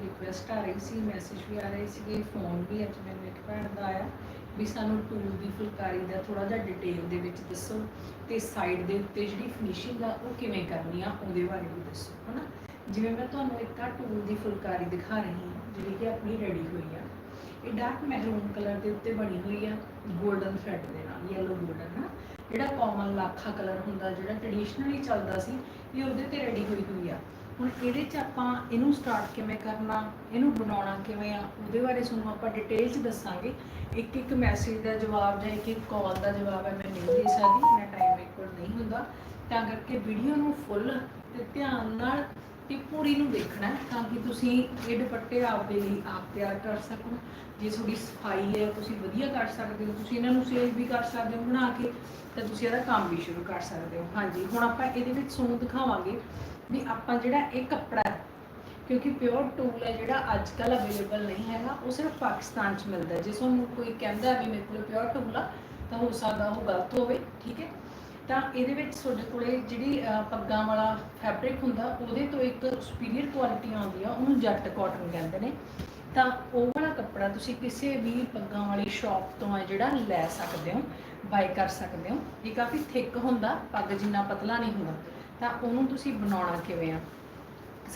ਦੀ request ਆ ਰਹੀ ਸੀ message ਵੀ ਆ ਰਹੇ ਸੀਗੇ ਫੋਨ ਵੀ ਅੱਜ ਮੈਨੂੰ ਇੱਕ ਭੈਣ ਦਾ ਆਇਆ ਵੀ ਸਾਨੂੰ ਟੂਲ ਦੀ ਫੁਲਕਾਰੀ ਦਾ ਥੋੜਾ ਜਿਹਾ ਡਿਟੇਲ ਦੇ ਵਿੱਚ ਦੱਸੋ ਤੇ ਸਾਈਡ ਦੇ ਉੱਤੇ ਜਿਹੜੀ ਫਿਨਿਸ਼ਿੰਗ ਆ, ਉਹ ਕਿਵੇਂ ਕਰਨੀ ਆ, ਉਹਦੇ ਬਾਰੇ ਵੀ ਦੱਸੋ, ਹਨਾ? ਜਿਵੇਂ ਮੈਂ ਤੁਹਾਨੂੰ ਇੱਕ ਆ ਟੂਲ ਦੀ ਫੁਲਕਾਰੀ ਦਿਖਾ ਰਹੀ ਹਾਂ, ਜਿਹੜੀ ਕਿ ਆਪਣੀ ਰੈਡੀ ਹੋਈ ਆ। ਇਹ ਡਾਰਕ ਮਹਿਰੂਨ ਕਲਰ ਦੇ ਉੱਤੇ ਬਣੀ ਹੋਈ ਆ 골ਡਨ ਥ੍ਰੈਡ ਦੇ ਨਾਲ ਯੈਲੋ 골ਡਨ ਨਾ ਜਿਹੜਾ ਕਾਮਨ ਲਾਖਾ ਕਲਰ ਹੁੰਦਾ, ਜਿਹੜਾ ਟ੍ਰੈਡੀਸ਼ਨਲੀ ਚੱਲਦਾ ਸੀ, ਇਹ ਉਹਦੇ ਤੇ ਰੈਡੀ ਹੋਈ ਹੋਈ ਆ। ਹੁਣ ਇਹਦੇ ਚ ਆਪਾਂ ਇਹਨੂੰ ਸਟਾਰਟ ਕਿਵੇਂ ਕਰਨਾ, ਇਹਨੂੰ ਬਣਾਉਣਾ ਕਿਵੇਂ ਆ, ਉਹਦੇ ਬਾਰੇ ਤੁਹਾਨੂੰ ਆਪਾਂ ਡਿਟੇਲ ਚ ਦੱਸਾਂਗੇ। ਇੱਕ ਇੱਕ ਮੈਸੇਜ ਦਾ ਜਵਾਬ ਜਾਂ ਇੱਕ ਇੱਕ ਕਾਲ ਦਾ ਜਵਾਬ ਹੈ ਮੈਂ ਨਹੀਂ ਦੇ ਸਕਦੀ ਮੇਰਾ ਟਾਈਮ ਮੇਰੇ ਕੋਲ ਨਹੀਂ ਹੁੰਦਾ। ਤਾਂ ਕਰਕੇ ਵੀਡੀਓ ਨੂੰ ਫੁੱਲ ਤੇ ਧਿਆਨ ਨਾਲ ਤੇ ਪੂਰੀ ਨੂੰ ਦੇਖਣਾ, ਤਾਂ ਕਿ ਤੁਸੀਂ ਇਹ ਦੁਪੱਟੇ ਆਪਦੇ ਲਈ ਆਪ ਤਿਆਰ ਕਰ ਸਕੋ। ਜੇ ਤੁਹਾਡੀ ਸਫ਼ਾਈ ਹੈ, ਤੁਸੀਂ ਵਧੀਆ ਕਰ ਸਕਦੇ ਹੋ, ਤੁਸੀਂ ਇਹਨਾਂ ਨੂੰ ਸੇਲ ਵੀ ਕਰ ਸਕਦੇ ਹੋ ਬਣਾ ਕੇ। ਤਾਂ ਤੁਸੀਂ ਇਹਦਾ ਕੰਮ ਵੀ ਸ਼ੁਰੂ ਕਰ ਸਕਦੇ ਹੋ। ਹਾਂਜੀ, ਹੁਣ ਆਪਾਂ ਇਹਦੇ ਵਿੱਚ ਤੁਹਾਨੂੰ ਦਿਖਾਵਾਂਗੇ ਵੀ ਆਪਾਂ ਜਿਹੜਾ ਇਹ ਕੱਪੜਾ ਕਿਉਂਕਿ ਪਿਓਰ ਟੂਲ ਹੈ ਜਿਹੜਾ ਅੱਜ ਕੱਲ ਅਵੇਲੇਬਲ ਨਹੀਂ ਹੈਗਾ, ਉਹ ਸਿਰਫ ਪਾਕਿਸਤਾਨ 'ਚ ਮਿਲਦਾ ਜੇ ਤੁਹਾਨੂੰ ਕੋਈ ਕਹਿੰਦਾ ਵੀ ਮੇਰੇ ਕੋਲ ਪਿਓਰ ਟੂਲ ਆ, ਤਾਂ ਹੋ ਸਕਦਾ ਉਹ ਗਲਤ ਹੋਵੇ, ਠੀਕ ਹੈ? ਤਾਂ ਇਹਦੇ ਵਿੱਚ ਤੁਹਾਡੇ ਕੋਲੇ ਜਿਹੜੀ ਪੱਗਾਂ ਵਾਲਾ ਫੈਬਰਿਕ ਹੁੰਦਾ, ਉਹਦੇ ਤੋਂ ਇੱਕ ਸੁਪੀਰੀਅਰ ਕੁਆਲਿਟੀ ਆਉਂਦੀ ਆ, ਉਹਨੂੰ ਜੱਟ ਕਾਟਨ ਕਹਿੰਦੇ ਨੇ। ਤਾਂ ਉਹ ਵਾਲਾ ਕੱਪੜਾ ਤੁਸੀਂ ਕਿਸੇ ਵੀ ਪੱਗਾਂ ਵਾਲੀ ਸ਼ਾਪ ਤੋਂ ਹੈ ਜਿਹੜਾ ਲੈ ਸਕਦੇ ਹੋ। ਬਾਈ ਕਰ ਸਕਦੇ ਹੋ। ਇਹ ਕਾਫੀ ਥਿੱਕ ਹੁੰਦਾ, ਪੱਗ ਜਿੰਨਾ ਪਤਲਾ ਨਹੀਂ ਹੁੰਦਾ। ਤਾਂ ਉਹਨੂੰ ਤੁਸੀਂ ਬਣਾਉਣਾ ਕਿਵੇਂ ਆ?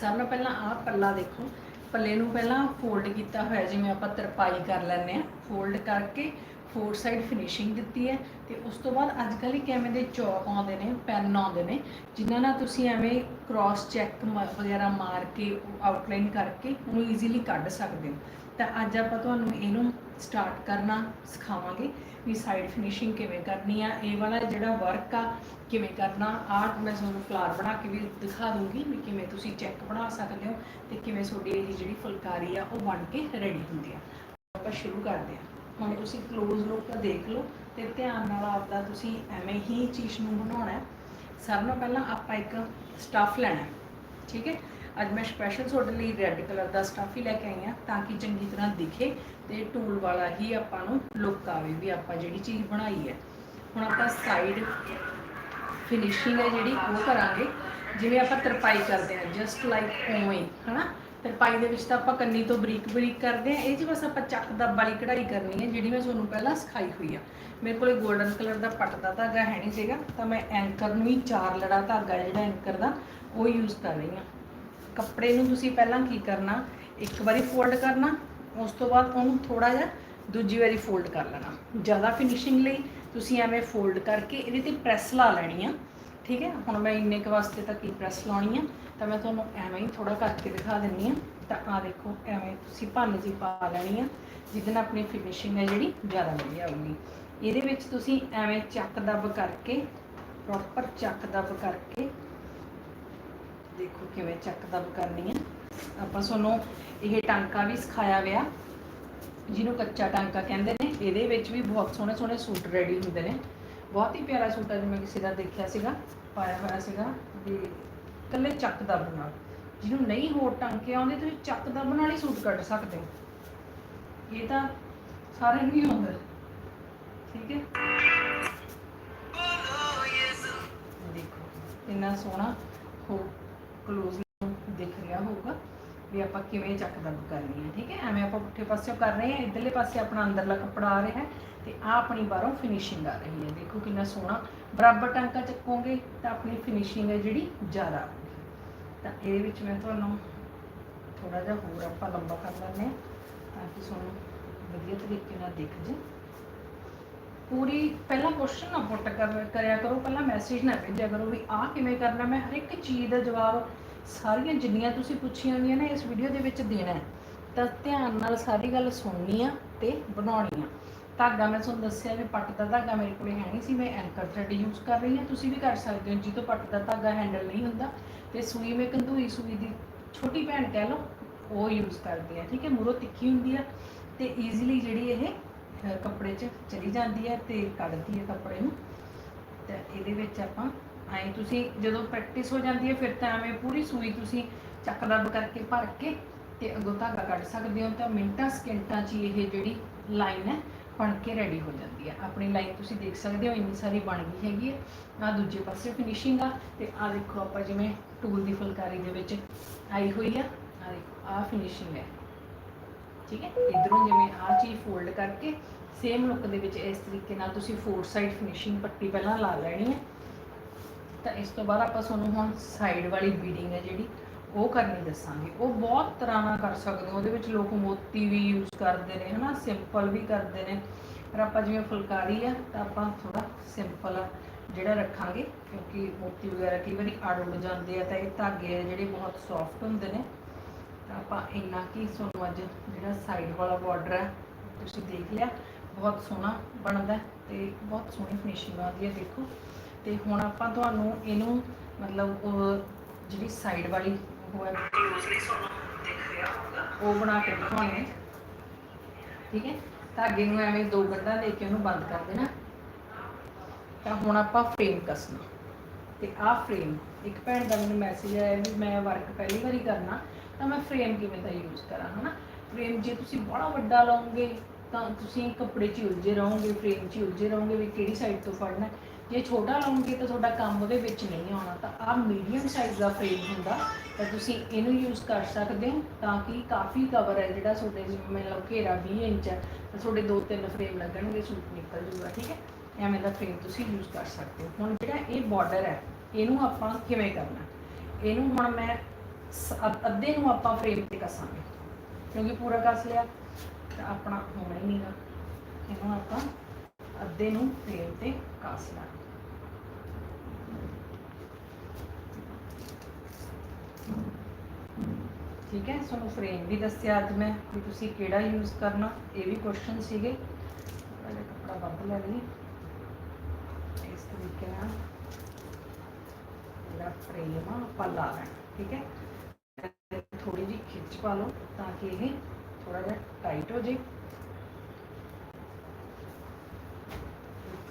ਸਭ ਤੋਂ ਪਹਿਲਾਂ ਆਹ ਪੱਲਾ ਦੇਖੋ। ਪੱਲੇ ਨੂੰ ਪਹਿਲਾਂ ਫੋਲਡ ਕੀਤਾ ਹੋਇਆ, ਜਿਵੇਂ ਆਪਾਂ ਤਰਪਾਈ ਕਰ ਲੈਂਦੇ ਆ। ਫੋਲਡ ਕਰਕੇ ਫੋਰ ਸਾਈਡ ਫਿਨਿਸ਼ਿੰਗ ਦਿੱਤੀ ਹੈ। ਤੇ ਉਸ ਤੋਂ ਬਾਅਦ ਅੱਜ ਕੱਲ੍ਹ ਇੱਕ ਐਵੇਂ ਦੇ ਚੌਕ ਆਉਂਦੇ ਨੇ, ਪੈਨ ਆਉਂਦੇ ਨੇ, ਜਿਨ੍ਹਾਂ ਨਾਲ ਤੁਸੀਂ ਐਵੇਂ ਕ੍ਰਾਸ ਚੈੱਕ ਵਗੈਰਾ ਮਾਰ ਕੇ ਆਊਟਲਾਈਨ ਕਰਕੇ ਉਹਨੂੰ ਈਜ਼ੀਲੀ ਕੱਢ ਸਕਦੇ ਹੋ। ਤਾਂ ਅੱਜ ਆਪਾਂ ਤੁਹਾਨੂੰ ਇਹਨੂੰ ਸਟਾਰਟ ਕਰਨਾ ਸਿਖਾਵਾਂਗੇ ਵੀ ਸਾਈਡ ਫਿਨਿਸ਼ਿੰਗ ਕਿਵੇਂ ਕਰਨੀ ਆ, ਇਹ ਵਾਲਾ ਜਿਹੜਾ ਵਰਕ ਆ, ਕਿਵੇਂ ਕਰਨਾ ਆਰਟ ਮੈਂ ਤੁਹਾਨੂੰ ਫਲਾਰ ਬਣਾ ਕੇ ਵੀ ਦਿਖਾ ਦੂੰਗੀ ਵੀ ਕਿਵੇਂ ਤੁਸੀਂ ਚੈੱਕ ਬਣਾ ਸਕਦੇ ਹੋ ਤੇ ਕਿਵੇਂ ਤੁਹਾਡੀ ਇਹ ਜਿਹੜੀ ਫੁਲਕਾਰੀ ਆ ਉਹ ਬਣ ਕੇ ਰੈਡੀ ਹੁੰਦੀ ਆ। ਆਪਾਂ ਸ਼ੁਰੂ ਕਰਦੇ ਹਾਂ। ਹੁਣ ਤੁਸੀਂ ਕਲੋਜ਼ ਲੁੱਕ ਦੇਖ ਲਓ ਤੇ ਧਿਆਨ ਨਾਲ ਆਪਦਾ ਤੁਸੀਂ ਐਵੇਂ ਹੀ ਚੀਜ਼ ਨੂੰ ਬਣਾਉਣਾ ਹੈ। ਸਭ ਤੋਂ ਪਹਿਲਾਂ ਆਪਾਂ ਇੱਕ ਸਟਫ ਲੈਣਾ ਠੀਕ ਹੈ? ਅੱਜ ਮੈਂ ਸਪੈਸ਼ਲ ਤੁਹਾਡੇ ਲਈ ਰੈੱਡ ਕਲਰ ਦਾ ਸਟਫ ਹੀ ਲੈ ਕੇ ਆਈ ਹਾਂ ਤਾਂ ਕਿ ਚੰਗੀ ਤਰ੍ਹਾਂ ਦਿਖੇ ਤੇ ਟੂਲ ਵਾਲਾ ਹੀ ਆਪਾਂ ਨੂੰ ਲੁੱਕ ਆਵੇ ਵੀ ਆਪਾਂ ਜਿਹੜੀ ਚੀਜ਼ ਬਣਾਈ ਹੈ। ਹੁਣ ਆਪਾਂ ਸਾਈਡ ਫਿਨਿਸ਼ਿੰਗ ਹੈ ਜਿਹੜੀ ਉਹ ਕਰਾਂਗੇ। ਜਿਵੇਂ ਆਪਾਂ ਤਰਪਾਈ ਕਰਦੇ ਹਾਂ ਜਸਟ ਲਾਈਕ ਉਵੇਂ ਹੀ, ਹਨਾ? ਤਰਪਾਈ ਦੇ ਵਿੱਚ ਤਾਂ ਆਪਾਂ ਕੰਨੀ ਤੋਂ ਬਰੀਕ ਬਰੀਕ ਕਰਦੇ ਹਾਂ। ਇਹ 'ਚ ਬਸ ਆਪਾਂ ਚੱਕ ਦੱਬ ਵਾਲੀ ਕਢਾਈ ਕਰਨੀ ਹੈ ਜਿਹੜੀ ਮੈਂ ਤੁਹਾਨੂੰ ਪਹਿਲਾਂ ਸਿਖਾਈ ਹੋਈ ਆ। ਮੇਰੇ ਕੋਲੇ 골ਡਨ ਕਲਰ ਦਾ ਪੱਟ ਦਾ ਧਾਗਾ ਹੈ ਨਹੀਂ ਸੀਗਾ ਤਾਂ ਮੈਂ ਐਂਕਰ ਨੂੰ ਹੀ ਚਾਰ ਲੜਾ ਧਾਗਾ ਜਿਹੜਾ ਐਂਕਰ ਦਾ ਉਹ ਯੂਜ਼ ਕਰ ਰਹੀ ਹਾਂ। ਕੱਪੜੇ ਨੂੰ ਤੁਸੀਂ ਪਹਿਲਾਂ ਕੀ ਕਰਨਾ, ਇੱਕ ਵਾਰੀ ਫੋਲਡ ਕਰਨਾ, ਉਸ ਤੋਂ ਬਾਅਦ ਉਹਨੂੰ ਥੋੜਾ ਜਿਹਾ ਦੂਜੀ ਵਾਰੀ ਫੋਲਡ ਕਰ ਲੈਣਾ। ਜ਼ਿਆਦਾ ਫਿਨਿਸ਼ਿੰਗ ਲਈ ਤੁਸੀਂ ਐਵੇਂ ਫੋਲਡ ਕਰਕੇ ਇਹਦੇ ਤੇ ਪ੍ਰੈਸ ਲਾ ਲੈਣੀ ਆ, ਠੀਕ ਹੈ? ਹੁਣ ਮੈਂ ਇੰਨੇ ਕੁ ਵਾਸਤੇ ਤਾਂ ਕੀ ਪ੍ਰੈਸ ਲਾਉਣੀ ਆ? ਤਾਂ ਮੈਂ ਤੁਹਾਨੂੰ ਐਵੇਂ ਹੀ ਥੋੜਾ ਕਰਕੇ ਦਿਖਾ ਦਿੰਨੀ ਆ। ਤਾਂ ਆ ਦੇਖੋ, ਐਵੇਂ ਤੁਸੀਂ ਭੰਨ ਜੀ ਪਾ ਲੈਣੀ ਆ, ਜਿਹਦੇ ਨਾਲ ਆਪਣੀ ਫਿਨਿਸ਼ਿੰਗ ਹੈ ਜਿਹੜੀ ਜ਼ਿਆਦਾ ਵਧੀਆ ਆਊਗੀ ਇਹਦੇ ਵਿੱਚ ਤੁਸੀਂ ਐਵੇਂ ਚੱਕ ਦੱਬ ਕਰਕੇ ਪ੍ਰੋਪਰ ਚੱਕ ਦੱਬ ਕਰਕੇ ਦੇਖੋ ਕਿਵੇਂ ਚੱਕ ਦੱਬ ਕਰਨੀ ਹੈ ਆਪਾਂ ਤੁਹਾਨੂੰ ਇਹ ਟਾਂਕਾ ਵੀ ਸਿਖਾਇਆ ਹੋਇਆ। ਜਿਹਨੂੰ ਕੱਚਾ ਟਾਂਕਾ ਕਹਿੰਦੇ ਨੇ, ਇਹਦੇ ਵਿੱਚ ਵੀ ਬਹੁਤ ਸੋਹਣੇ ਸੋਹਣੇ ਸੂਟ ਰੈਡੀ ਹੁੰਦੇ ਨੇ। ਬਹੁਤ ਹੀ ਪਿਆਰਾ ਸੂਟ ਹੈ ਜਿਵੇਂ ਕਿਸੇ ਦਾ ਦੇਖਿਆ ਸੀਗਾ, ਪਾਇਆ ਹੋਇਆ ਸੀਗਾ, ਵੀ ਇਕੱਲੇ ਚੱਕ ਦੱਬ ਨਾਲ ਜਿਹਨੂੰ ਨਹੀਂ ਹੋਰ ਟਾਂਕੇ ਆਉਂਦੇ, ਤੁਸੀਂ ਚੱਕ ਦੱਬ ਨਾਲ ਹੀ ਸੂਟ ਕੱਢ ਸਕਦੇ ਹੋ। ਇਹ ਤਾਂ ਸਾਰਿਆਂ ਨੂੰ ਹੀ ਆਉਂਦਾ। ਠੀਕ ਹੈ? ਦੇਖੋ, ਇੰਨਾ ਸੋਹਣਾ ਹੋ ਕਲੋਜ਼ ਦਿਖ ਰਿਹਾ ਹੋਊਗਾ ਵੀ ਆਪਾਂ ਕਿਵੇਂ ਚੱਕ ਦੱਬ ਕਰਨੀ ਹੈ, ਠੀਕ ਹੈ? ਐਵੇਂ ਆਪਾਂ ਪੁੱਠੇ ਪਾਸਿਓਂ ਕਰ ਰਹੇ ਹਾਂ, ਇਧਰਲੇ ਪਾਸੇ ਆਪਣਾ ਅੰਦਰਲਾ ਕੱਪੜਾ ਆ ਰਿਹਾ ਹੈ ਤੇ ਆ ਆਪਣੀ ਬਾਹਰੋਂ ਫਿਨਿਸ਼ਿੰਗ ਆ ਰਹੀ ਹੈ। ਦੇਖੋ ਕਿੰਨਾ ਸੋਹਣਾ। ਬਰਾਬਰ ਟਾਂਕਾ ਚੱਕੋਗੇ ਤਾਂ ਆਪਣੀ ਫਿਨਿਸ਼ਿੰਗ ਹੈ ਜਿਹੜੀ ਜ਼ਿਆਦਾ ਆਊਗੀ। ਤਾਂ ਇਹਦੇ ਵਿੱਚ ਮੈਂ ਤੁਹਾਨੂੰ ਥੋੜਾ ਜਿਹਾ ਹੋਰ ਆਪਾਂ ਲੰਬਾ ਕਰ ਲੈਂਦੇ ਹਾਂ ਤਾਂ ਕਿ ਤੁਹਾਨੂੰ ਵਧੀਆ ਤਰੀਕੇ ਨਾਲ ਦਿਖ ਜੇ ਪੂਰੀ ਪਹਿਲਾਂ ਕੁਐਸਚਨ ਨਾ ਪੁੱਟ ਕਰ, ਕਰਿਆ ਕਰੋ, ਪਹਿਲਾਂ ਮੈਸੇਜ ਨਾ ਭੇਜਿਆ ਕਰੋ ਵੀ ਆਹ ਕਿਵੇਂ ਕਰਨਾ, ਮੈਂ ਹਰ ਇੱਕ ਚੀਜ਼ ਦਾ ਜਵਾਬ ਸਾਰੀਆਂ ਜਿੰਨੀਆਂ ਤੁਸੀਂ ਪੁੱਛੀਆਂ ਹੋਈਆਂ ਨੇ, ਇਸ ਵੀਡੀਓ ਦੇ ਵਿੱਚ ਦੇਣਾ ਤਾਂ ਧਿਆਨ ਨਾਲ ਸਾਰੀ ਗੱਲ ਸੁਣਨੀ ਆ ਤੇ ਬਣਾਉਣੀ ਆ। ਧਾਗਾ ਮੈਂ ਤੁਹਾਨੂੰ ਦੱਸਿਆ ਵੀ ਪੱਟ ਦਾ ਧਾਗਾ ਮੇਰੇ ਕੋਲੇ ਹੈ ਨਹੀਂ ਸੀ, ਮੈਂ ਐਂਕਰ ਥ੍ਰੈਡ ਯੂਜ਼ ਕਰ ਰਹੀ ਹਾਂ, ਤੁਸੀਂ ਵੀ ਕਰ ਸਕਦੇ ਹੋ, ਜਿਹਦੇ ਤੋਂ ਪੱਟ ਦਾ ਧਾਗਾ ਹੈਂਡਲ ਨਹੀਂ ਹੁੰਦਾ। ਤੇ ਸੂਈ ਮੈਂ ਕੰਧੂਈ ਸੂਈ ਦੀ ਛੋਟੀ ਭੈਣ ਕਹਿ ਲਓ, ਉਹ ਯੂਜ਼ ਕਰਦੀ ਆ, ਠੀਕ ਹੈ, ਮੂਰੋ ਤਿੱਖੀ ਹੁੰਦੀ ਆ ਤੇ ਈਜ਼ੀਲੀ ਜਿਹੜੀ ਇਹ ਕੱਪੜੇ 'ਚ ਚਲੀ ਜਾਂਦੀ ਹੈ ਤੇ ਕੱਢਦੀ ਹੈ ਕੱਪੜੇ ਨੂੰ। ਤੇ ਇਹਦੇ ਵਿੱਚ ਆਪਾਂ ਐਂ ਤੁਸੀਂ ਜਦੋਂ ਪ੍ਰੈਕਟਿਸ ਹੋ ਜਾਂਦੀ ਹੈ, ਫਿਰ ਤਾਂ ਐਵੇਂ ਪੂਰੀ ਸੂਈ ਤੁਸੀਂ ਚੱਕ ਦੱਬ ਕਰਕੇ ਭਰ ਕੇ ਤੇ ਅੱਗੋਂ ਧਾਗਾ ਕੱਢ ਸਕਦੇ ਹੋ ਤਾਂ ਮਿੰਟਾਂ, ਸਕਿੰਟਾਂ 'ਚ ਹੀ ਇਹ ਜਿਹੜੀ ਲਾਈਨ ਹੈ ਬਣ ਕੇ ਰੈਡੀ ਹੋ ਜਾਂਦੀ ਹੈ। ਆਪਣੀ ਲਾਈਨ ਤੁਸੀਂ ਦੇਖ ਸਕਦੇ ਹੋ, ਇੰਨੀ ਸਾਰੀ ਬਣ ਗਈ ਹੈਗੀ ਹੈ। ਆ ਦੂਜੇ ਪਾਸੇ ਫਿਨਿਸ਼ਿੰਗ ਆ ਤੇ ਆ ਦੇਖੋ ਆਪਾਂ ਜਿਵੇਂ ਟੂਲ ਦੀ ਫੁਲਕਾਰੀ ਦੇ ਵਿੱਚ ਆਈ ਹੋਈ ਆ। ਆ ਦੇਖੋ ਆ ਫਿਨਿਸ਼ਿੰਗ ਹੈ। ਠੀਕ ਹੈ? ਇਧਰੋਂ ਜਿਵੇਂ ਆ ਚੀਜ਼ ਫੋਲਡ ਕਰਕੇ ਸੇਮ ਲੁੱਕ ਦੇ ਵਿੱਚ ਇਸ ਤਰੀਕੇ ਨਾਲ ਤੁਸੀਂ ਫੋਰ ਸਾਈਡ ਫਿਨਿਸ਼ਿੰਗ ਪੱਟੀ ਪਹਿਲਾਂ ਲਾ ਲੈਣੀ ਹੈ। ਤਾਂ ਇਸ ਤੋਂ ਬਾਅਦ ਆਪਾਂ ਤੁਹਾਨੂੰ ਹੁਣ ਸਾਈਡ ਵਾਲੀ ਬੀਡਿੰਗ ਹੈ ਜਿਹੜੀ, ਉਹ ਕਰਨੀ ਦੱਸਾਂਗੇ। ਉਹ ਬਹੁਤ ਤਰ੍ਹਾਂ ਨਾਲ ਕਰ ਸਕਦੇ ਹੋ। ਉਹਦੇ ਵਿੱਚ ਲੋਕ ਮੋਤੀ ਵੀ ਯੂਜ਼ ਕਰਦੇ ਨੇ, ਹਨਾ? ਸਿੰਪਲ ਵੀ ਕਰਦੇ ਨੇ। ਪਰ ਆਪਾਂ ਜਿਵੇਂ ਫੁਲਕਾਰੀ ਆ, ਤਾਂ ਆਪਾਂ ਥੋੜਾ ਸਿੰਪਲ ਜਿਹੜਾ ਰੱਖਾਂਗੇ। ਕਿਉਂਕਿ ਮੋਤੀ ਵਗੈਰਾ ਕਈ ਵਾਰੀ ਅੜ ਉੱਡ ਜਾਂਦੇ ਆ, ਤਾਂ ਇਹ ਧਾਗੇ ਜਿਹੜੇ ਬਹੁਤ ਸੌਫਟ ਹੁੰਦੇ ਨੇ। ਆਪਾਂ ਇੰਨਾ ਕੀ ਤੁਹਾਨੂੰ ਅੱਜ ਜਿਹੜਾ ਸਾਈਡ ਵਾਲਾ ਬਾਰਡਰ ਹੈ, ਤੁਸੀਂ ਦੇਖ ਲਿਆ, ਬਹੁਤ ਸੋਹਣਾ ਬਣਦਾ ਹੈ ਤੇ ਬਹੁਤ ਸੋਹਣੀ ਫਿਨਿਸ਼ਿੰਗ ਆਉਂਦੀ ਹੈ, ਦੇਖੋ। ਤੇ ਹੁਣ ਆਪਾਂ ਤੁਹਾਨੂੰ ਇਹਨੂੰ ਮਤਲਬ ਜਿਹੜੀ ਸਾਈਡ ਵਾਲੀ ਉਹ ਹੈ ਕਲੋਜ਼ਲੀ ਤੁਹਾਨੂੰ ਦਿਖ ਰਿਹਾ ਹੋਊਗਾ ਉਹ ਬਣਾ ਕੇ ਦਿਖਾਉਣੀ ਹੈ। ਠੀਕ ਹੈ? ਧਾਗੇ ਨੂੰ ਐਵੇਂ ਦੋ ਗੰਢਾਂ ਦੇ ਕੇ ਉਹਨੂੰ ਬੰਦ ਕਰ ਦੇਣਾ। ਤਾਂ ਹੁਣ ਆਪਾਂ ਫਰੇਮ ਕੱਸਣਾ। ਤੇ ਆਹ ਫਰੇਮ ਇੱਕ ਭੈਣ ਦਾ ਮੈਨੂੰ ਮੈਸੇਜ ਆਇਆ ਵੀ ਮੈਂ ਵਰਕ ਪਹਿਲੀ ਵਾਰੀ ਕਰਨਾ ਤਾਂ ਮੈਂ ਫਰੇਮ ਕਿਵੇਂ ਦਾ ਯੂਜ਼ ਕਰਾਂ, ਹਨਾ? ਫਰੇਮ ਜੇ ਤੁਸੀਂ ਬੜਾ ਵੱਡਾ ਲਾਉਂਗੇ, ਤਾਂ ਤੁਸੀਂ ਕੱਪੜੇ 'ਚ ਹੀ ਉਲਝੇ ਰਹੋਗੇ ਫਰੇਮ 'ਚ ਹੀ ਉਲਝੇ ਰਹੋਗੇ ਵੀ ਕਿਹੜੀ ਸਾਈਡ ਤੋਂ ਫੜਨਾ ਜੇ ਛੋਟਾ ਲਾਉਂਗੇ ਤਾਂ ਤੁਹਾਡਾ ਕੰਮ ਉਹਦੇ ਵਿੱਚ ਨਹੀਂ ਆਉਣਾ, ਤਾਂ ਆਹ ਮੀਡੀਅਮ ਸਾਈਜ਼ ਦਾ ਫਰੇਮ ਹੁੰਦਾ, ਤਾਂ ਤੁਸੀਂ ਇਹਨੂੰ ਯੂਜ਼ ਕਰ ਸਕਦੇ ਹੋ, ਤਾਂ ਕਿ ਕਾਫੀ ਕਵਰ ਹੈ ਜਿਹੜਾ ਤੁਹਾਡੇ ਜਿਵੇਂ ਮੰਨ ਲਓ ਘੇਰਾ 20 ਇੰਚ ਹੈ, ਤਾਂ ਤੁਹਾਡੇ ਦੋ ਤਿੰਨ ਫਰੇਮ ਲੱਗਣਗੇ, ਸੂਟ ਨਿਕਲ ਜੂਗਾ, ਠੀਕ ਹੈ? ਐਵੇਂ ਦਾ ਫਰੇਮ ਤੁਸੀਂ ਯੂਜ਼ ਕਰ ਸਕਦੇ ਹੋ। ਹੁਣ ਜਿਹੜਾ ਇਹ ਬਾਰਡਰ ਹੈ, ਇਹਨੂੰ ਆਪਾਂ ਕਿਵੇਂ ਕਰਨਾ? ਇਹਨੂੰ ਹੁਣ ਮੈਂ ਸ- ਅੱਧੇ ਨੂੰ ਆਪਾਂ ਫਰੇਮ ਤੇ ਕੱਸਾਂਗੇ। ਕਿਉਂਕਿ ਪੂਰਾ ਕੱਸ ਲਿਆ, ਤਾਂ ਆਪਣਾ ਹੋਣਾ ਹੀ ਨਹੀਂਗਾ। ਇਹਨੂੰ ਆਪਾਂ ਅੱਧੇ ਨੂੰ ਫਰੇਮ ਤੇ ਕੱਸ ਲਾ ਠੀਕ ਹੈ? ਤੁਹਾਨੂੰ ਫਰੇਮ ਵੀ ਦੱਸਿਆ ਅੱਜ ਮੈਂ ਵੀ ਤੁਸੀਂ ਕਿਹੜਾ ਯੂਜ਼ ਕਰਨਾ, ਇਹ ਵੀ ਕੁਐਸਚਨ ਸੀਗੇ। ਪਹਿਲੇ ਕੱਪੜਾ ਵੱਧ ਲੈ ਲਈਏ। ਇਸ ਤਰੀਕੇ ਨਾਲ ਜਿਹੜਾ ਫਰੇਮ ਆ, ਆਪਾਂ ਲਾ ਲੈਣਾ। ਠੀਕ ਹੈ? ਥੋੜੀ ਜਿਹੀ ਖਿੱਚ ਪਾ ਲਓ ਤਾਂ ਕਿ ਇਹ ਥੋੜਾ ਜਿਹਾ ਟਾਈਟ ਹੋ ਜੇ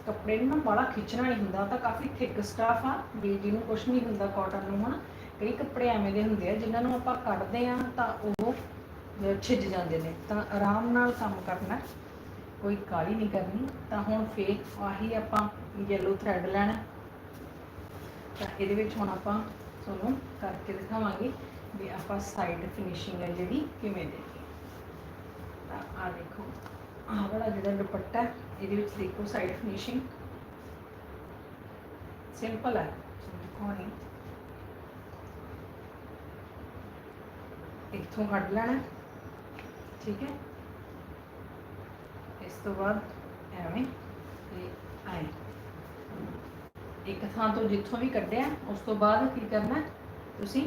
ਕੱਪੜੇ ਨੂੰ ਨਾ ਬੜਾ ਖਿੱਚਣਾ ਨਹੀਂ ਹੁੰਦਾ ਤਾਂ ਕਾਫੀ ਥਿਕ ਸਟਾਫ ਆ, ਵੀ ਜਿਹਨੂੰ ਕੁਝ ਨਹੀਂ ਹੁੰਦਾ ਕਾਟਨ ਨੂੰ ਹਨਾ। ਕਈ ਕੱਪੜੇ ਐਵੇਂ ਦੇ ਹੁੰਦੇ ਆ, ਜਿਨ੍ਹਾਂ ਨੂੰ ਆਪਾਂ ਕੱਢਦੇ ਆ ਤਾਂ ਉਹ ਛਿੱਜ ਜਾਂਦੇ ਨੇ। ਤਾਂ ਆਰਾਮ ਨਾਲ ਕੰਮ ਕਰਨਾ, ਕੋਈ ਕਾਲੀ ਨਹੀਂ ਕਰਨੀ। ਤਾਂ ਹੁਣ ਫੇਰ ਆਹੀ ਆਪਾਂ ਯੈਲੋ ਥ੍ਰੈਡ ਲੈਣਾ। ਤਾਂ ਇਹਦੇ ਵਿੱਚ ਹੁਣ ਆਪਾਂ ਤੁਹਾਨੂੰ ਕਰਕੇ ਦਿਖਾਵਾਂਗੇ। ਵੀ ਆਪਾਂ ਸਾਈਡ ਫਿਨਿਸ਼ਿੰਗ ਹੈ ਜਿਹੜੀ ਕਿਵੇਂ ਦੇਣੀ ਤਾਂ ਆ ਦੇਖੋ ਆਹ ਵਾਲਾ ਜਿਹੜਾ ਦੁਪੱਟਾ ਹੈ, ਇਹਦੇ ਵਿੱਚ ਦੇਖੋ ਸਾਈਡ ਫਿਨਿਸ਼ਿੰਗ ਸਿੰਪਲ ਹੈ ਦਿਖਾਉਣੀ ਇੱਥੋਂ ਕੱਢ ਲੈਣਾ ਠੀਕ ਹੈ ਇਸ ਤੋਂ ਬਾਅਦ ਐਵੇਂ ਤੇ ਐਂ ਇੱਕ ਥਾਂ ਤੋਂ ਜਿੱਥੋਂ ਵੀ ਕੱਢਿਆ ਉਸ ਤੋਂ ਬਾਅਦ ਕੀ ਕਰਨਾ ਹੈ? ਤੁਸੀਂ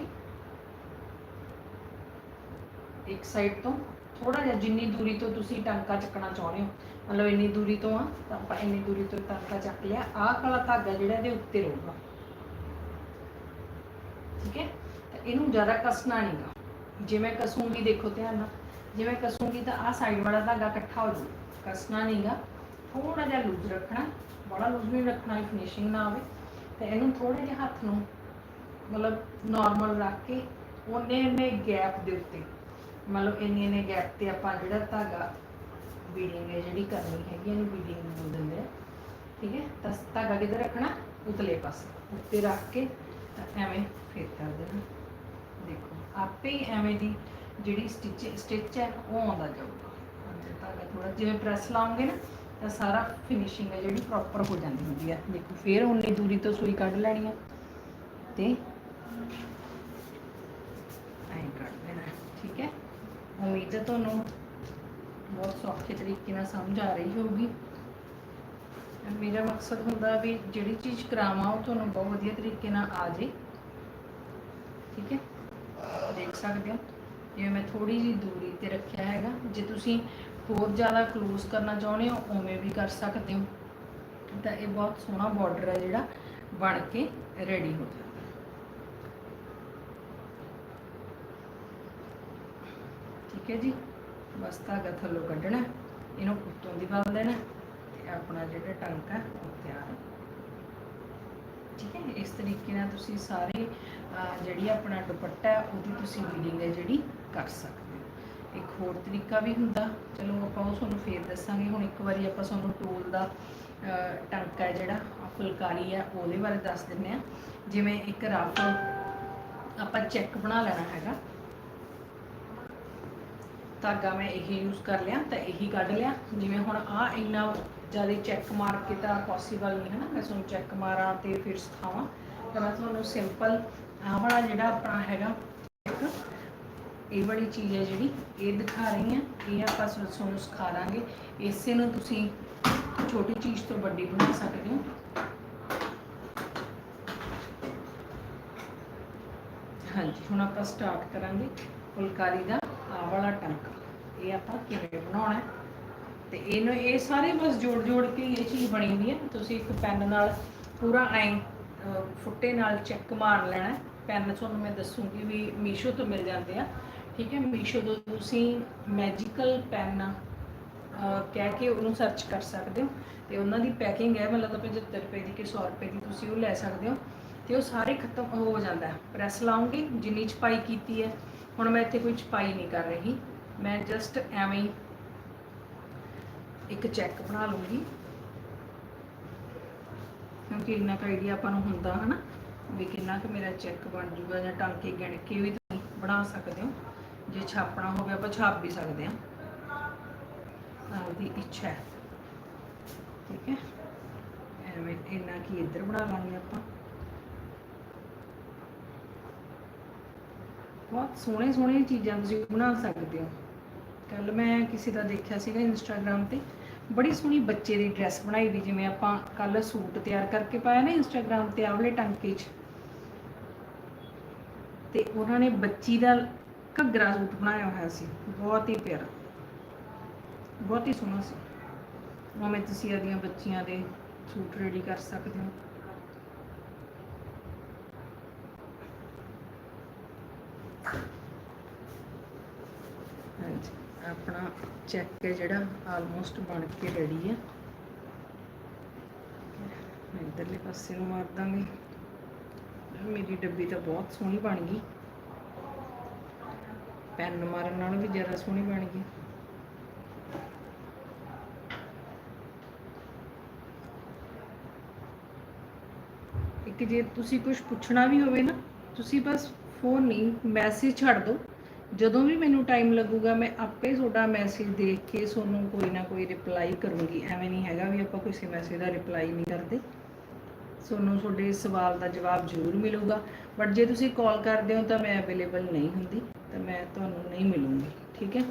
ਇੱਕ ਸਾਈਡ ਤੋਂ ਥੋੜਾ ਜਿਹਾ ਜਿੰਨੀ ਦੂਰੀ ਤੋਂ ਤੁਸੀਂ ਟਾਂਕਾ ਚੱਕਣਾ ਚਾਹੁੰਦੇ ਹੋ, ਮਤਲਬ ਇੰਨੀ ਦੂਰੀ ਤੋਂ ਆ ਤਾਂ ਆਪਾਂ ਇੰਨੀ ਦੂਰੀ ਤੋਂ ਟਾਂਕਾ ਚੱਕ ਲਿਆ, ਆਹ ਕਾਲਾ ਧਾਗਾ ਜਿਹੜਾ ਇਹਦੇ ਉੱਤੇ ਰਹੂਗਾ। ਠੀਕ ਹੈ? ਤਾਂ ਇਹਨੂੰ ਜ਼ਿਆਦਾ ਕੱਸਣਾ ਨਹੀਂਗਾ ਜਿਵੇਂ ਕਸੂੰਗੀ, ਦੇਖੋ ਧਿਆਨ ਨਾਲ ਜਿਵੇਂ ਕਸੂੰਗੀ ਤਾਂ ਆਹ ਸਾਈਡ ਵਾਲਾ ਧਾਗਾ ਇਕੱਠਾ ਹੋ ਜਾਊ। ਕੱਸਣਾ ਨਹੀਂਗਾ ਥੋੜਾ ਜਿਹਾ ਲੂਜ਼ ਰੱਖਣਾ, ਬੜਾ ਲੂਜ਼ ਨਹੀਂ ਰੱਖਣਾ ਫਿਨਿਸ਼ਿੰਗ ਨਾ ਆਵੇ। ਤੇ ਇਹਨੂੰ ਥੋੜੇ ਜਿਹਾ ਹੱਥ ਨੂੰ, ਮਤਲਬ ਨਾਰਮਲ ਰੱਖ ਕੇ ਉਹਨੇ ਨੇ ਗੈਪ ਦੇ ਉੱਤੇ ਮਤਲਬ ਇੰਨੇ ਇੰਨੇ ਗੈਪ ਤੇ ਆਪਾਂ ਜਿਹੜਾ ਧਾਗਾ ਬੀਡਿੰਗ ਹੈ, ਜਿਹੜੀ ਕਰਨੀ ਹੈਗੀ ਇਹਨੂੰ ਬੀਡਿੰਗ ਬੋਲ ਦਿੰਦੇ ਆ ਠੀਕ ਹੈ? ਤਾਂ ਧਾਗਾ ਕਿੱਧਰ ਰੱਖਣਾ? ਉਤਲੇ ਪਾਸੇ। ਉੱਤੇ ਰੱਖ ਕੇ ਤਾਂ ਐਵੇਂ ਫੇਰ ਕਰ ਦੇਣਾ। ਦੇਖੋ, ਆਪੇ ਹੀ ਐਵੇਂ ਦੀ ਜਿਹੜੀ ਸਟਿਚ ਸਟਿਚ ਹੈ, ਉਹ ਆਉਂਦਾ ਜਾਊਗਾ। ਧਾਗਾ ਥੋੜਾ ਜਿਵੇਂ ਪ੍ਰੈਸ ਲਾਉਂਗੇ ਨਾ, ਤਾਂ ਸਾਰਾ ਫਿਨਿਸ਼ਿੰਗ ਹੈ ਜਿਹੜੀ ਪ੍ਰੋਪਰ ਹੋ ਜਾਂਦੀ ਹੁੰਦੀ ਹੈ। ਦੇਖੋ, ਫੇਰ ਉਨੀ ਦੂਰੀ ਤੋਂ ਸੂਈ ਕੱਢ ਲੈਣੀ ਹੈ। ਤੇ ਐਂ ਕੱਢ ਦੇਣਾ ਹੈ, ਠੀਕ ਹੈ ਉਮੀਦ ਹੈ ਤੁਹਾਨੂੰ ਬਹੁਤ ਸੌਖੇ ਤਰੀਕੇ ਨਾਲ ਸਮਝ ਆ ਰਹੀ ਹੋਊਗੀ। ਮੇਰਾ ਮਕਸਦ ਹੁੰਦਾ ਵੀ ਜਿਹੜੀ ਚੀਜ਼ ਕਰਾਵਾਂ, ਉਹ ਤੁਹਾਨੂੰ ਬਹੁਤ ਵਧੀਆ ਤਰੀਕੇ ਨਾਲ ਆ ਜੇ ਠੀਕ ਹੈ? ਦੇਖ ਸਕਦੇ ਹੋ। ਜਿਵੇਂ ਮੈਂ ਥੋੜੀ ਜਿਹੀ ਦੂਰੀ ਤੇ ਰੱਖਿਆ ਹੈਗਾ। ਜੇ ਤੁਸੀਂ ਹੋਰ ਜ਼ਿਆਦਾ ਕਲੋਜ਼ ਕਰਨਾ ਚਾਹੁੰਦੇ ਹੋ, ਉਵੇਂ ਵੀ ਕਰ ਸਕਦੇ ਹੋ। ਤਾਂ ਇਹ ਬਹੁਤ ਸੋਹਣਾ ਬਾਰਡਰ ਹੈ ਜਿਹੜਾ ਬਣ ਕੇ ਰੈਡੀ ਹੋ ਜਾਂਦਾ। ਠੀਕ ਹੈ ਜੀ। ਬਸ ਧਾਗਾ ਥੱਲੋਂ ਕੱਢਣਾ ਇਹਨੂੰ ਉੱਤੋਂ ਦੀ ਬੰਨ ਦੇਣਾ ਤੇ ਆਪਣਾ ਜਿਹੜਾ ਟਾਂਕਾ ਉਹ ਤਿਆਰ। ਠੀਕ ਹੈ ਇਸ ਤਰੀਕੇ ਨਾਲ ਤੁਸੀਂ ਸਾਰੇ ਜਿਹੜੀ ਆਪਣਾ ਦੁਪੱਟਾ ਹੈ ਉਹਦੀ ਤੁਸੀਂ ਬੀਡਿੰਗ ਹੈ ਜਿਹੜੀ ਕਰ ਸਕਦੇ ਹੋ। ਇੱਕ ਹੋਰ ਤਰੀਕਾ ਵੀ ਹੁੰਦਾ ਚਲੋ ਆਪਾਂ ਉਹ ਤੁਹਾਨੂੰ ਫੇਰ ਦੱਸਾਂਗੇ। ਹੁਣ ਇੱਕ ਵਾਰੀ ਆਪਾਂ ਤੁਹਾਨੂੰ ਟੋਲ ਦਾ ਅਹ, ਟਾਂਕਾ ਹੈ ਜਿਹੜਾ ਫੁਲਕਾਰੀ ਹੈ ਉਹਦੇ ਬਾਰੇ ਦੱਸ ਦਿੰਦੇ ਆ ਜਿਵੇਂ ਇੱਕ ਰਫ ਆਪਾਂ ਚੈੱਕ ਬਣਾ ਲੈਣਾ ਹੈਗਾ। ਧਾਗਾ ਮੈਂ ਇਹ ਯੂਜ਼ ਕਰ ਲਿਆ ਤਾਂ ਇਹੀ ਕੱਢ ਲਿਆ। ਜਿਵੇਂ ਹੁਣ ਆ ਇੰਨਾ ਜ਼ਿਆਦਾ ਚੈੱਕ ਮਾਰ ਕੇ ਤਾਂ ਪੋਸੀਬਲ ਨਹੀਂ ਹੈ ਨਾ ਮੈਂ ਤੁਹਾਨੂੰ ਚੈੱਕ ਮਾਰਾਂ ਤੇ ਫਿਰ ਸਿਖਾਵਾਂ। ਤਾਂ ਮੈਂ ਤੁਹਾਨੂੰ ਸਿੰਪਲ ਆਹ ਵਾਲਾ ਜਿਹੜਾ ਆਪਣਾ ਹੈਗਾ ਇਹ ਵਾਲੀ ਚੀਜ਼ ਹੈ ਜਿਹੜੀ, ਇਹ ਦਿਖਾ ਰਹੀ ਹਾਂ। ਇਹ ਆਪਾਂ ਤੁਹਾਨੂੰ ਸਿਖਾ ਦਾਂਗੇ। ਇਸੇ ਨੂੰ ਤੁਸੀਂ ਛੋਟੀ ਚੀਜ਼ ਤੋਂ ਵੱਡੀ ਬਣਾ ਸਕਦੇ ਹੋ। ਹਾਂਜੀ, ਹੁਣ ਆਪਾਂ ਸਟਾਰਟ ਕਰਾਂਗੇ ਫੁਲਕਾਰੀ ਦਾ। ਆਹ ਵਾਲਾ ਟਾਂਕਾ। ਇਹ ਆਪਾਂ ਕਿਵੇਂ ਬਣਾਉਣਾ ਹੈ? ਤੇ ਇਹਨੂੰ ਇਹ ਸਾਰੇ ਬਸ ਜੋੜ ਜੋੜ ਕੇ ਇਹ ਚੀਜ਼ ਬਣੀ ਹੁੰਦੀ ਹੈ। ਤੁਸੀਂ ਇੱਕ ਪੈਨ ਨਾਲ ਪੂਰਾ ਐਂ ਫੁੱਟੇ ਨਾਲ ਚੈੱਕ ਮਾਰ ਲੈਣਾ ਹੈ। ਪੈਨ ਤੁਹਾਨੂੰ ਮੈਂ ਦੱਸੂਗੀ ਵੀ ਮੀਸ਼ੋ ਤੋਂ ਮਿਲ ਜਾਂਦੇ ਆ। ਠੀਕ ਹੈ, ਮੀਸ਼ੋ ਤੋਂ ਤੁਸੀਂ ਮੈਜੀਕਲ ਪੈਨ ਕਹਿ ਕੇ ਉਹਨੂੰ ਸਰਚ ਕਰ ਸਕਦੇ ਹੋ। ਤੇ ਉਹਨਾਂ ਦੀ ਪੈਕਿੰਗ ਹੈ, ਮਤਲਬ 75 ਰੁਪਏ ਦੀ ਕਿ 100 ਰੁਪਏ ਦੀ ਤੁਸੀਂ ਉਹ ਲੈ ਸਕਦੇ ਹੋ। ਤੇ ਉਹ ਸਾਰੇ ਖਤਮ ਹੋ ਜਾਂਦਾ ਹੈ। ਪ੍ਰੈਸ ਲਾਉਂਗੇ ਜਿੰਨੀ ਚਪਾਈ ਕੀਤੀ ਹੈ। ਹੁਣ ਮੈਂ ਇੱਥੇ ਕੋਈ ਛਪਾਈ ਨਹੀਂ ਕਰ ਰਹੀ। ਮੈਂ ਜਸਟ ਐਵੇਂ ਹੀ ਇੱਕ ਚੈੱਕ ਬਣਾ ਲੂੰਗੀ ਕਿਉਂਕਿ ਇੰਨਾ ਕੁ ਆਈਡੀਆ ਆਪਾਂ ਨੂੰ ਹੁੰਦਾ ਹਨਾ, ਵੀ ਕਿੰਨਾ ਕੁ ਮੇਰਾ ਚੈੱਕ ਬਣ ਜੂਗਾ ਜਾਂ ਟਾਂਕੇ ਗਿਣ ਕੇ ਵੀ ਤੁਸੀਂ ਬਣਾ ਸਕਦੇ ਹੋ। ਜੇ ਛਾਪਣਾ ਹੋਵੇ ਆਪਾਂ ਛਾਪ ਵੀ ਸਕਦੇ ਹਾਂ। ਆਪਦੀ ਇੱਛਾ ਹੈ। ਠੀਕ ਹੈ। ਐਵੇਂ ਇੰਨਾ ਕੀ ਇੱਧਰ ਬਣਾ ਲਾਂਗੇ ਆਪਾਂ। ਬਹੁਤ ਸੋਹਣੇ ਸੋਹਣੀਆਂ ਚੀਜ਼ਾਂ ਤੁਸੀਂ ਬਣਾ ਸਕਦੇ ਹੋ। ਕੱਲ ਮੈਂ ਕਿਸੇ ਦਾ ਦੇਖਿਆ ਸੀਗਾ ਇੰਸਟਾਗ੍ਰam ਤੇ, ਬੜੀ ਸੋਹਣੀ ਬੱਚੇ ਦੀ ਡਰੈਸ ਬਣਾਈ ਵੀ ਜਿਵੇਂ ਆਪਾਂ ਕੱਲ ਸੂਟ ਤਿਆਰ ਕਰਕੇ ਪਾਇਆ ਨਾ ਇੰਸਟਾਗ੍ਰam ਤੇ ਆਵਲੇ ਟਾਂਕੇ 'ਚ। ਤੇ ਉਹਨਾਂ ਨੇ ਬੱਚੀ ਦਾ ਘੱਗਰਾ ਸੂਟ ਬਣਾਇਆ ਹੋਇਆ ਸੀ, ਬਹੁਤ ਹੀ ਪਿਆਰਾ। ਬਹੁਤ ਹੀ ਸੋਹਣਾ ਸੀ। ਉਵੇਂ ਤੁਸੀਂ ਆਪਦੀਆਂ ਬੱਚੀਆਂ ਦੇ ਸੂਟ ਰੈਡੀ ਕਰ ਸਕਦੇ ਹੋ ਹਾਂਜੀ ਆਪਣਾ ਚੈੱਕ ਹੈ ਜਿਹੜਾ ਆਲਮੋਸਟ ਬਣ ਕੇ ਰੈਡੀ ਹੈ। ਇਧਰਲੇ ਪਾਸੇ ਨੂੰ ਮਾਰ ਦਾਂਗੇ। ਮੇਰੀ ਡੱਬੀ ਤਾਂ ਬਹੁਤ ਸੋਹਣੀ ਬਣ ਗਈ। ਪੈਨ ਮਾਰਨ ਨਾਲ ਵੀ ਜ਼ਿਆਦਾ ਸੋਹਣੀ ਬਣ ਗਈ। ਇੱਕ ਜੇ ਤੁਸੀਂ ਕੁਝ ਪੁੱਛਣਾ ਵੀ ਹੋਵੇ ਨਾ, ਤੁਸੀਂ ਬਸ ਫੋਨ ਨਹੀਂ ਮੈਸੇਜ ਛੱਡ ਦਿਓ। ਜਦੋਂ ਵੀ ਮੈਨੂੰ ਟਾਈਮ ਲੱਗੂਗਾ, ਮੈਂ ਆਪੇ ਤੁਹਾਡਾ ਮੈਸੇਜ ਦੇਖ ਕੇ ਤੁਹਾਨੂੰ ਕੋਈ ਨਾ ਕੋਈ ਰਿਪਲਾਈ ਕਰੂੰਗੀ। ਐਵੇਂ ਨਹੀਂ ਹੈਗਾ ਵੀ ਆਪਾਂ ਕਿਸੇ ਮੈਸੇਜ ਦਾ ਰਿਪਲਾਈ ਨਹੀਂ ਕਰਦੇ। ਤੁਹਾਨੂੰ ਤੁਹਾਡੇ ਸਵਾਲ ਦਾ ਜਵਾਬ ਜ਼ਰੂਰ ਮਿਲੂਗਾ। ਬਟ ਜੇ ਤੁਸੀਂ ਕਾਲ ਕਰਦੇ ਹੋ ਤਾਂ ਮੈਂ ਅਵੇਲੇਬਲ ਨਹੀਂ ਹੁੰਦੀ, ਤਾਂ ਮੈਂ ਤੁਹਾਨੂੰ ਨਹੀਂ ਮਿਲੂੰਗੀ। ਠੀਕ ਹੈ?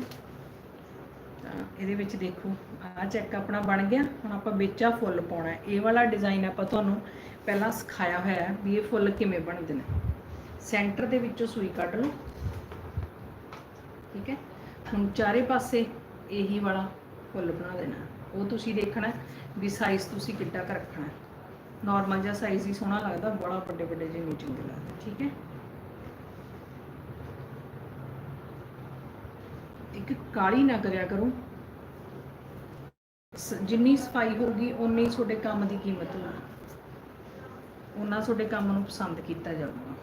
ਤਾਂ ਇਹਦੇ ਵਿੱਚ ਦੇਖੋ, ਆਹ ਚੈੱਕ ਆਪਣਾ ਬਣ ਗਿਆ। ਹੁਣ ਆਪਾਂ ਵਿੱਚ ਆ ਫੁੱਲ ਪਾਉਣਾ ਇਹ ਵਾਲਾ ਡਿਜ਼ਾਈਨ ਆਪਾਂ ਤੁਹਾਨੂੰ ਪਹਿਲਾਂ ਸਿਖਾਇਆ ਹੋਇਆ ਵੀ ਇਹ ਫੁੱਲ ਕਿਵੇਂ ਬਣਦੇ ਨੇ। ਸੈਂਟਰ ਦੇ ਵਿੱਚੋਂ ਸੂਈ ਕੱਢ ਲਓ। ਠੀਕ ਹੈ? ਹੁਣ ਚਾਰੇ ਪਾਸੇ ਇਹੀ ਵਾਲਾ ਫੁੱਲ ਬਣਾ ਦੇਣਾ। ਉਹ ਤੁਸੀਂ ਦੇਖਣਾ ਵੀ ਸਾਈਜ਼ ਤੁਸੀਂ ਕਿੱਡਾ ਕਰ ਰੱਖਣਾ ਨਾਰਮਲ ਜਿਹਾ ਸਾਈਜ਼ ਹੀ ਸੋਹਣਾ ਲੱਗਦਾ, ਬੜਾ ਵੱਡੇ ਵੱਡੇ ਜਿਹੇ ਨਹੀਂ ਚੰਗੇ ਲੱਗਦੇ, ਠੀਕ ਹੈ? ਇੱਕ ਕਾਲੀ ਨਾ ਕਰਿਆ ਕਰੋ। ਜਿੰਨੀ ਸਫ਼ਾਈ ਹੋਊਗੀ ਉਨੀ ਤੁਹਾਡੇ ਕੰਮ ਦੀ ਕੀਮਤ ਹੋਊਗੀ ਉਹਨਾਂ ਤੁਹਾਡੇ ਕੰਮ ਨੂੰ ਪਸੰਦ ਕੀਤਾ ਜਾਊਗਾ।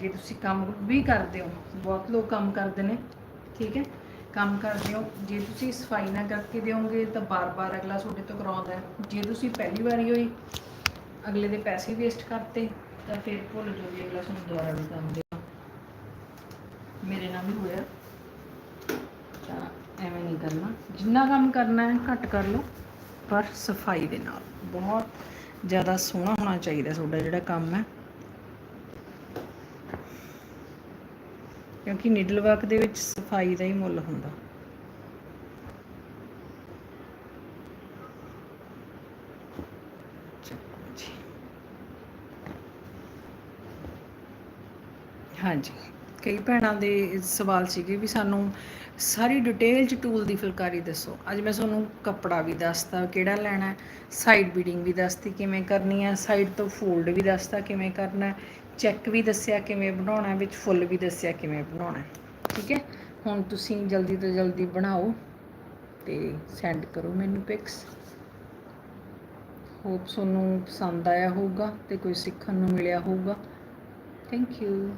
ਜੇ ਤੁਸੀਂ ਕੰਮ ਵੀ ਕਰਦੇ ਹੋ, ਬਹੁਤ ਲੋਕ ਕੰਮ ਕਰਦੇ ਨੇ, ਠੀਕ ਹੈ? ਕੰਮ ਕਰਦੇ ਹੋ, ਜੇ ਤੁਸੀਂ ਸਫ਼ਾਈ ਨਾ ਕਰਕੇ ਦਿਓਗੇ ਤਾਂ ਬਾਰ-ਬਾਰ ਅਗਲਾ ਤੁਹਾਡੇ ਤੋਂ ਕਰਾਉਂਦਾ ਜੇ ਤੁਸੀਂ ਪਹਿਲੀ ਵਾਰੀ ਹੋਈ, ਅਗਲੇ ਦੇ ਪੈਸੇ ਵੇਸਟ ਕਰਤੇ, ਤਾਂ ਫਿਰ ਭੁੱਲ ਜਾਓਗੇ ਅਗਲਾ ਤੁਹਾਨੂੰ ਦੁਬਾਰਾ ਵੀ ਕੰਮ ਦੇਗਾ। ਮੇਰੇ ਨਾਲ ਵੀ ਹੋਇਆ। ਤਾਂ ਐਵੇਂ ਨਹੀਂ ਕਰਨਾ। ਜਿੰਨਾ ਕੰਮ ਕਰਨਾ ਹੈ, ਘੱਟ ਕਰ ਲਓ, ਪਰ ਸਫ਼ਾਈ ਦੇ ਨਾਲ। ਬਹੁਤ ਜ਼ਿਆਦਾ ਸੋਹਣਾ ਹੋਣਾ ਚਾਹੀਦਾ ਤੁਹਾਡਾ ਜਿਹੜਾ ਕੰਮ ਹੈ। ਕਿਉਂਕਿ ਨਿਡਲ ਵਰਕ ਦੇ ਵਿੱਚ ਸਫ਼ਾਈ ਦਾ ਹੀ ਮੁੱਲ ਹੁੰਦਾ। ਹਾਂਜੀ। ਕਈ ਭੈਣਾਂ ਦੇ ਸਵਾਲ ਸੀਗੇ ਵੀ ਸਾਨੂੰ ਸਾਰੀ ਡਿਟੇਲ ਚ ਟੂਲ ਦੀ ਫੁਲਕਾਰੀ ਦੱਸੋ। ਅੱਜ ਮੈਂ ਤੁਹਾਨੂੰ ਕੱਪੜਾ ਵੀ ਦੱਸਤਾ, ਕਿਹੜਾ ਲੈਣਾ ਹੈ ਸਾਈਡ ਬੀਡਿੰਗ ਵੀ ਦੱਸਤੀ ਕਿਵੇਂ ਕਰਨੀ ਹੈ ਸਾਈਡ ਤੋਂ ਫੋਲਡ ਵੀ ਦੱਸਤਾ ਕਿਵੇਂ ਕਰਨਾ ਹੈ ਚੈੱਕ ਵੀ ਦੱਸਿਆ ਕਿਵੇਂ ਬਣਾਉਣਾ, ਵਿੱਚ ਫੁੱਲ ਵੀ ਦੱਸਿਆ ਕਿਵੇਂ ਬਣਾਉਣਾ। ਠੀਕ ਹੈ? ਹੁਣ ਤੁਸੀਂ ਜਲਦੀ ਤੋਂ ਜਲਦੀ ਬਣਾਓ ਤੇ ਸੈਂਡ ਕਰੋ ਮੈਨੂੰ ਪਿਕਸ ਹੋਪ ਤੁਹਾਨੂੰ ਪਸੰਦ ਆਇਆ ਹੋਊਗਾ ਤੇ ਕੋਈ ਸਿੱਖਣ ਨੂੰ ਮਿਲਿਆ ਹੋਊਗਾ। Thank you